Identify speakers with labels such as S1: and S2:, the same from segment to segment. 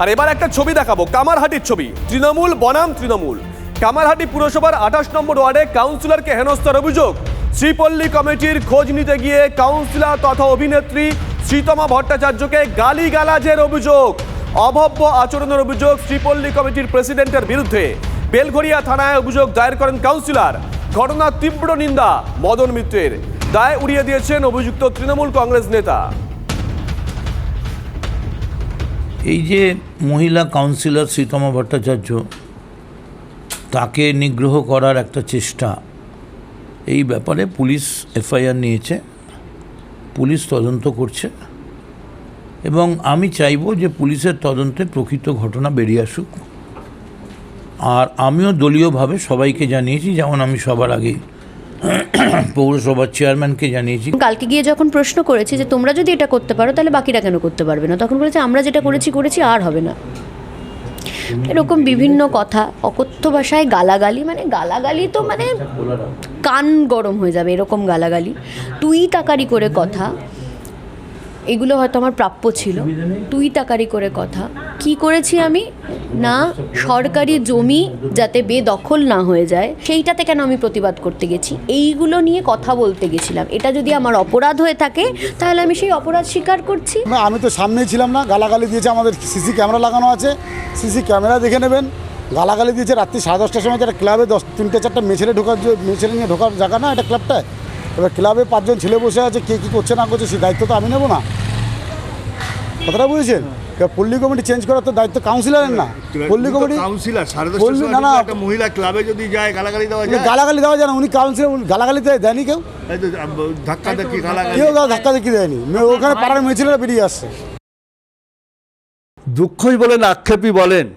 S1: আর এবার একটা ছবি দেখাবো, কামারহাটির ছবি। তৃণমূল, বনাম তৃণমূল। কামারহাটি পুরসভার আঠাশ নম্বর ওয়ার্ডে কাউন্সিলরকে হেনস্থার অভিযোগ। শ্রীপল্লী কমিটির খোঁজ নিতে গিয়ে কাউন্সিলর তথা অভিনেত্রী শ্রীতমা ভট্টাচার্যকে গালিগালাজের অভিযোগ। অভব্য আচরণের অভিযোগ শ্রীপল্লী কমিটির প্রেসিডেন্টের বিরুদ্ধে। বেলঘরিয়া থানায় অভিযোগ দায়ের করেন কাউন্সিলর। ঘটনার তীব্র নিন্দা, মদন মিত্রের। দায় উড়িয়ে দিয়েছেন অভিযুক্ত তৃণমূল কংগ্রেস নেতা।
S2: এই যে মহিলা কাউন্সিলর শ্রীতমা ভট্টাচার্য, তাকে নিগ্রহ করার একটা চেষ্টা, এই ব্যাপারে পুলিশ এফআইআর নিয়েছে, পুলিশ তদন্ত করছে, এবং আমি চাইব যে পুলিশের তদন্তে প্রকৃত ঘটনা বেরিয়ে আসুক। আর আমিও দলীয়ভাবে সবাইকে জানিয়েছি, যেমন আমি সবার আগে পৌরসভার চেয়ারম্যানকে জানিয়েছি।
S3: কালকে গিয়ে যখন প্রশ্ন করেছি যে তোমরা যদি এটা করতে পারো, তাহলে বাকিরা কেন করতে পারবে না? তখন বলেছে, আমরা যেটা করেছি করেছি, আর হবে না। এরকম বিভিন্ন কথা, অকথ্য ভাষায় গালাগালি মানে গালাগালি তো মানে কান গরম হয়ে যাবে এরকম গালাগালি। তুই তাকারি করে কথা, এগুলো হয়তো আমার প্রাপ্য ছিল। তুই তাকারি করে কথা। কি করেছি আমি? না, সরকারি জমি যাতে বেদখল না হয়ে যায়, সেইটাতে কেন আমি প্রতিবাদ করতে গেছি? এইগুলো নিয়ে কথা বলতে গেছিলাম। এটা যদি আমার অপরাধ হয়ে থাকে, তাহলে আমি সেই অপরাধ স্বীকার করছি।
S4: না, আমি তো সামনেই ছিলাম না। গালাগালি দিয়েছে আমাদের সিসি ক্যামেরা লাগানো আছে। সিসি ক্যামেরা দেখে নেবেন। গালাগালি দিয়েছে রাত্রি সাড়ে দশটার সময় একটা ক্লাবে দশ, তিনটে, চারটা মেছেলে ঢোকার মেছেলে নিয়ে ঢোকার জায়গা না এটা ক্লাবটায় এবার ক্লাবে পাঁচজন ছেলে বসে আছে, কে কী করছে না করছে, সে দায়িত্ব তো আমি নেব না। কথাটা বুঝেছেন? পল্লী কমিটি চেঞ্জ করার তো দায়িত্ব কাউন্সিলরের না। পল্লী কমিটি
S5: কাউন্সিলর সাড়ে
S4: না, না।
S5: একটা মহিলা ক্লাবে যদি যায় গালাগালি দেওয়া যায়?
S4: গালাগালি দেওয়া যায় না উনি কাউন্সিলর গালাগালি দেয় দেয়নি কেউ?
S5: ধাক্কা ধাক্কি গালাগালি?
S4: কেউ ধাক্কা দেখি দেয়নি? মে- ওখানে পাড়ার মেয়েছেলেরা বেরিয়ে আসছে।
S5: দুঃখই বলেন আক্ষেপই বলেন।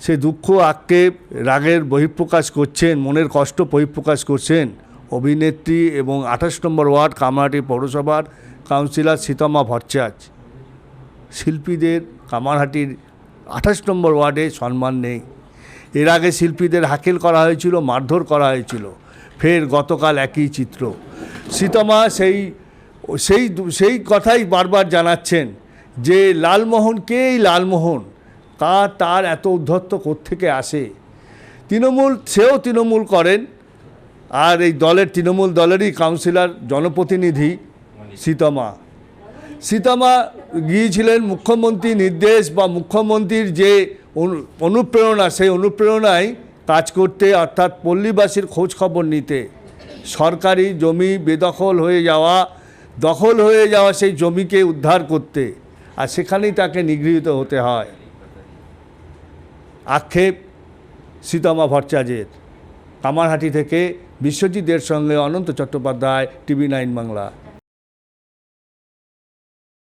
S5: সেই দুঃখ আক্ষেপ রাগের বহিঃপ্রকাশ করছেন মনের কষ্ট বহিঃপ্রকাশ করছেন। অভিনেত্রী এবং আঠাশ নম্বর ওয়ার্ড কামারহাটি পৌরসভার কাউন্সিলর সীতমা ভট্টাচার্য। শিল্পীদের কামারহাটির আঠাশ নম্বর ওয়ার্ডে সম্মান নেই। এর আগে শিল্পীদের হাকেল করা হয়েছিল, মারধর করা হয়েছিল। ফের গতকাল একই চিত্র। সীতমা সেই সেই সেই কথাই বারবার জানাচ্ছেন যে, লালমোহন কে এই লালমোহন? তা তার এত উদ্ধত্ত কোত্থেকে আসে? তৃণমূল, সেও তৃণমূল করেন। আর এই দলের, তৃণমূল দলেরই কাউন্সিলর, জনপ্রতিনিধি সীতমা। সীতামা গিয়েছিলেন মুখ্যমন্ত্রী নির্দেশ বা মুখ্যমন্ত্রীর যে অনুপ্রেরণা, সেই অনুপ্রেরণায় কাজ করতে, অর্থাৎ পল্লীবাসীর খোঁজ খবর নিতে। সরকারি জমি বেদখল হয়ে যাওয়া, দখল হয়ে যাওয়া সেই জমিকে উদ্ধার করতে। আর সেখানেই তাকে নিগৃহীত হতে হয়। আক্ষেপ সীতামা ভট্টাচার্যের। কামারহাটি থেকে বিশ্বজিতের সঙ্গে অনন্ত চট্টোপাধ্যায়, টিভি নাইন বাংলা।